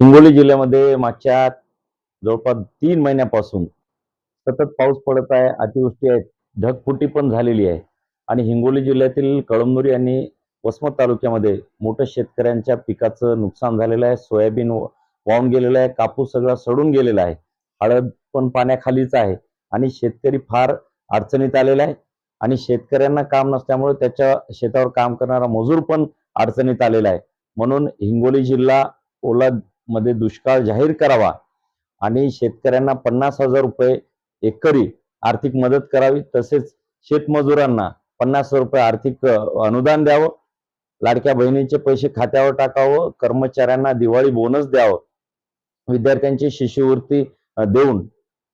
हिंगोली जिल्ह्यामध्ये मागच्या जवळपास तीन महिन्यापासून सतत पाऊस पडत आहे अतिवृष्टी आहे ढगफुटी पण झालेली आहे. आणि हिंगोली जिल्ह्यातील कळमनुरी आणि वसमत तालुक्यामध्ये मोठं शेतकऱ्यांच्या पिकाचं नुकसान झालेलं आहे. सोयाबीन व- वाहून गेलेलं आहे कापूस सगळा सडून गेलेला आहे. हळद पण पाण्याखालीच आहे आणि शेतकरी फार अडचणीत आलेला आहे. आणि शेतकऱ्यांना काम नसल्यामुळे त्याच्या शेतावर काम करणारा मजूर पण अडचणीत आलेला आहे. म्हणून हिंगोली जिल्हा ओला मध्ये दुष्काळ जाहीर करावा आणि शेतकऱ्यांना पन्नास हजार रुपये एकरी आर्थिक मदत करावी. तसेच शेतमजुरांना पन्नास हजार रुपये आर्थिक अनुदान द्यावं. लाडक्या बहिणीचे पैसे खात्यावर टाकावं. कर्मचाऱ्यांना दिवाळी बोनस द्यावं. विद्यार्थ्यांची शिष्यवृत्ती देऊन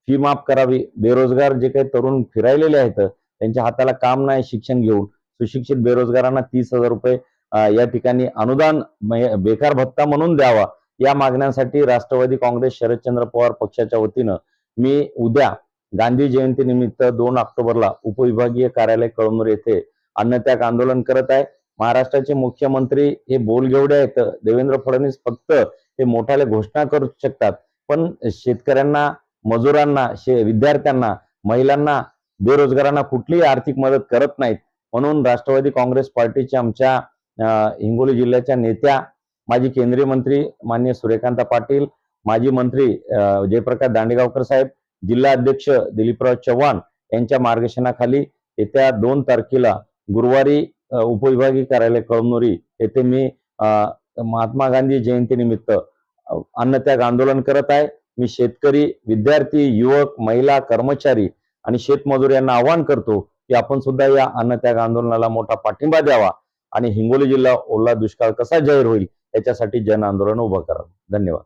फी माफ करावी. बेरोजगार जे काही तरुण फिरायलेले आहेत त्यांच्या हाताला काम नाही शिक्षण घेऊन. सुशिक्षित बेरोजगारांना तीस हजार रुपये या ठिकाणी अनुदान बेकार भत्ता म्हणून द्यावा. या मागण्यांसाठी राष्ट्रवादी काँग्रेस शरदचंद्र पवार पक्षाच्या वतीनं मी उद्या गांधी जयंतीनिमित्त दोन ऑक्टोबरला उपविभागीय कार्यालय कळमनुर येथे अन्नत्याग आंदोलन करत आहे. महाराष्ट्राचे मुख्यमंत्री हे बोलगेवडे आहेत. देवेंद्र फडणवीस फक्त हे मोठ्याले घोषणा करू शकतात. पण शेतकऱ्यांना मजुरांना शे विद्यार्थ्यांना महिलांना बेरोजगारांना कुठलीही आर्थिक मदत करत नाहीत. म्हणून राष्ट्रवादी काँग्रेस पार्टीच्या आमच्या हिंगोली जिल्ह्याच्या नेत्या माजी केंद्रीय मंत्री मान्य सूर्यकांत पाटील माजी मंत्री अं, जयप्रकाश दांडेगावकर साहेब जिल्हा अध्यक्ष दिलीपराव चव्हाण यांच्या मार्गदर्शनाखाली येत्या दोन तारखेला गुरुवारी उपविभागीय कार्यालय कळमनुरी येथे मी अं, महात्मा गांधी जयंतीनिमित्त अन्नत्याग आंदोलन करत आहे. मी शेतकरी विद्यार्थी युवक महिला कर्मचारी आणि शेतमजूर यांना आवाहन करतो की आपण सुद्धा या अन्नत्याग आंदोलनाला मोठा पाठिंबा द्यावा आणि हिंगोली जिल्हा ओला दुष्काळ कसा जाहीर होईल याच्यासाठी जन आंदोलन उभं करावं. धन्यवाद.